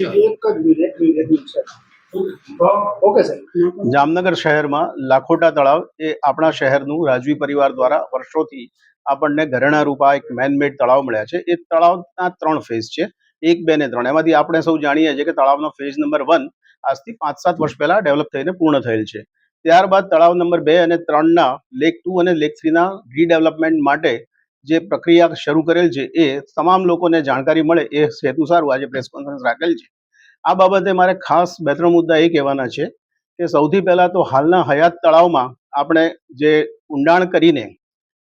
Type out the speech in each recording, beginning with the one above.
એક જ minute minute okay sir Jamnagar શહેરમાં લાખોટા તળાવ એ આપણા શહેરનું રાજવી પરિવાર દ્વારા વર્ષોથી આપણને ઘરેણા રૂપા એક મેનમેડ તળાવ મળ્યા છે. એ તળાવના ત્રણ ફેઝ છે. એક બે ને ત્રણ. એમાંથી આપણે સૌ જાણીએ છીએ કે તળાવનો ફેઝ નંબર વન આજથી પાંચ સાત વર્ષ પહેલા ડેવલપ થઈને પૂર્ણ થયેલ છે. ત્યારબાદ તળાવ નંબર બે અને ત્રણના લેક ટુ અને લેક થ્રીના રીડેવલપમેન્ટ માટે જે પ્રક્રિયા શરૂ કરેલ છે એ તમામ લોકોને જાણકારી મળે એ હેતુ સારું આજે પ્રેસ કોન્ફરન્સ રાખેલ છે. આ બાબતે મારે ખાસ બે ત્રણ મુદ્દા એ કહેવાના છે કે સૌથી પહેલાં તો હાલના હયાત તળાવમાં આપણે જે ઊંડાણ કરીને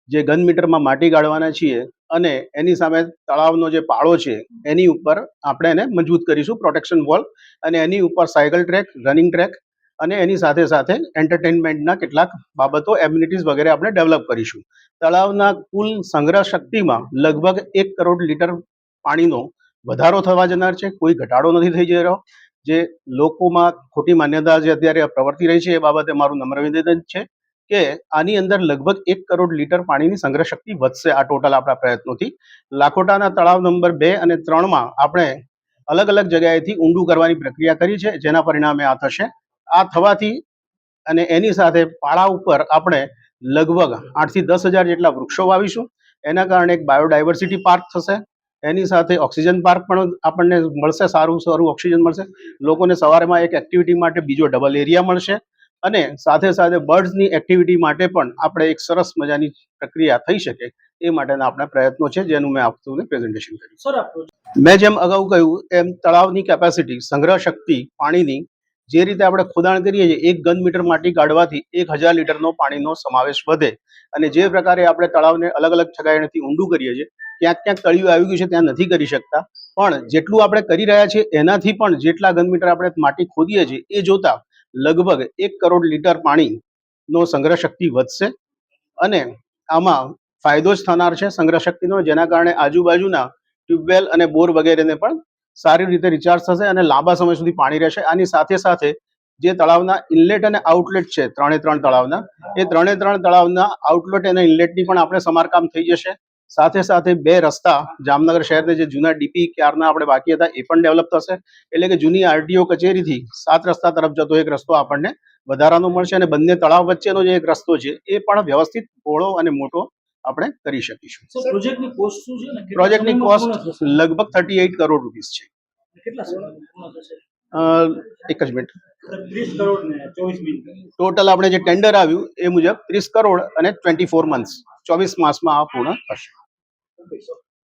જે ઘન મીટરમાં માટી ગાળવાના છીએ અને એની સામે તળાવનો જે પાળો છે એની ઉપર આપણે એને મજબૂત કરીશું પ્રોટેક્શન વોલ અને એની ઉપર સાયકલ ટ્રેક રનિંગ ટ્રેક અને એની સાથે સાથે એન્ટરટેનમેન્ટના કેટલાક બાબતો એમ્યુનિટીઝ વગેરે આપણે ડેવલપ કરીશું. તળાવના કુલ સંગ્રહ શક્તિમાં લગભગ એક કરોડ લીટર પાણીનો વધારો થવા જનાર છે. કોઈ ઘટાડો નથી થઈ જઈ રહ્યો. જે લોકોમાં ખોટી માન્યતા જે અત્યારે પ્રવર્તી રહી છે એ બાબતે મારું નમ્ર નિવેદન છે કે આની અંદર લગભગ એક કરોડ લીટર પાણીની સંગ્રહ શક્તિ વધશે આ ટોટલ આપણા પ્રયત્નોથી. લાખોટાના તળાવ નંબર બે અને ત્રણમાં આપણે અલગ અલગ જગ્યાએથી ઊંડું કરવાની પ્રક્રિયા કરી છે. જેના પરિણામે આ થશે. આ થવાથી અને એની સાથે પાળા ઉપર આપણે લગભગ આઠથી દસ હજાર જેટલા વૃક્ષો વાવીશું. એના કારણે એક બાયોડાયવર્સિટી પાર્ક થશે. એની સાથે ઓક્સિજન પાર્ક પણ આપણને મળશે સારું સારું ઓક્સિજન મળશે. લોકોને સવારમાં એક એક્ટિવિટી માટે બીજો ડબલ એરિયા મળશે અને સાથે સાથે બર્ડ્સની એક્ટિવિટી માટે પણ આપણે એક સરસ મજાની પ્રક્રિયા થઈ શકે એ માટેના આપણા પ્રયત્નો છે જેનું મેં આપતું પ્રેઝન્ટેશન કર્યું. સર મેં જેમ અગાઉ કહ્યું એમ તળાવની કેપેસિટી સંગ્રહ શક્તિ પાણીની જે રીતે આપણે ખોદાણ કરીએ છીએ, એક ઘન મીટર માટી કાઢવાથી એક હજાર લીટરનો પાણીનો સમાવેશ વધે. અને જે પ્રકારે આપણે તળાવને અલગ અલગ ઠગાયણથી ઊંડું કરીએ છીએ, ક્યાંક ક્યાંક તળિયું આવી ગયું છે, ત્યાં નથી કરી શકતા. પણ જેટલું આપણે કરી રહ્યા છીએ, એનાથી પણ જેટલા ઘન મીટર આપણે માટી ખોદીએ છીએ, એ જોતા લગભગ એક કરોડ લીટર પાણીનો સંગ્રહ શક્તિ વધશે. અને આમાં ફાયદો જ થનાર છે સંગ્રહ શક્તિનો, જેના કારણે આજુબાજુના ટ્યુબવેલ અને બોર વગેરેને પણ સારી રીતે રિચાર્જ થશે અને લાંબા સમય સુધી પાણી રહેશે. આની સાથે સાથે જે તળાવના ઇનલેટ અને આઉટલેટ છે, ત્રણે ત્રણ તળાવના, એ ત્રણે ત્રણ તળાવના આઉટલેટ અને ઇનલેટની પણ આપણે સમારકામ થઈ જશે. સાથે સાથે બે રસ્તા જામનગર શહેરને જે જૂના ડીપી ક્યારના આપણે બાકી હતા, એ પણ ડેવલપ થશે. એટલે કે જૂની આરટીઓ કચેરીથી સાત રસ્તા તરફ જતો એક રસ્તો આપણને વધારાનો મળશે અને બંને તળાવ વચ્ચેનો જે એક રસ્તો છે, એ પણ વ્યવસ્થિત પહોળો અને મોટો આપણે કરી શકીશું. પ્રોજેક્ટની કોસ્ટ શું છે પ્રોજેક્ટની કોસ્ટ લગભગ થર્ટી એઇટ કરોડ રૂપીસ છે એક જ મિનિટ ટોટલ આપણે જે ટેન્ડર આવ્યું એ મુજબ ત્રીસ કરોડ અને ટ્વેન્ટી ફોર મંથ્સ ચોવીસ માસમાં આ પૂર્ણ થશે.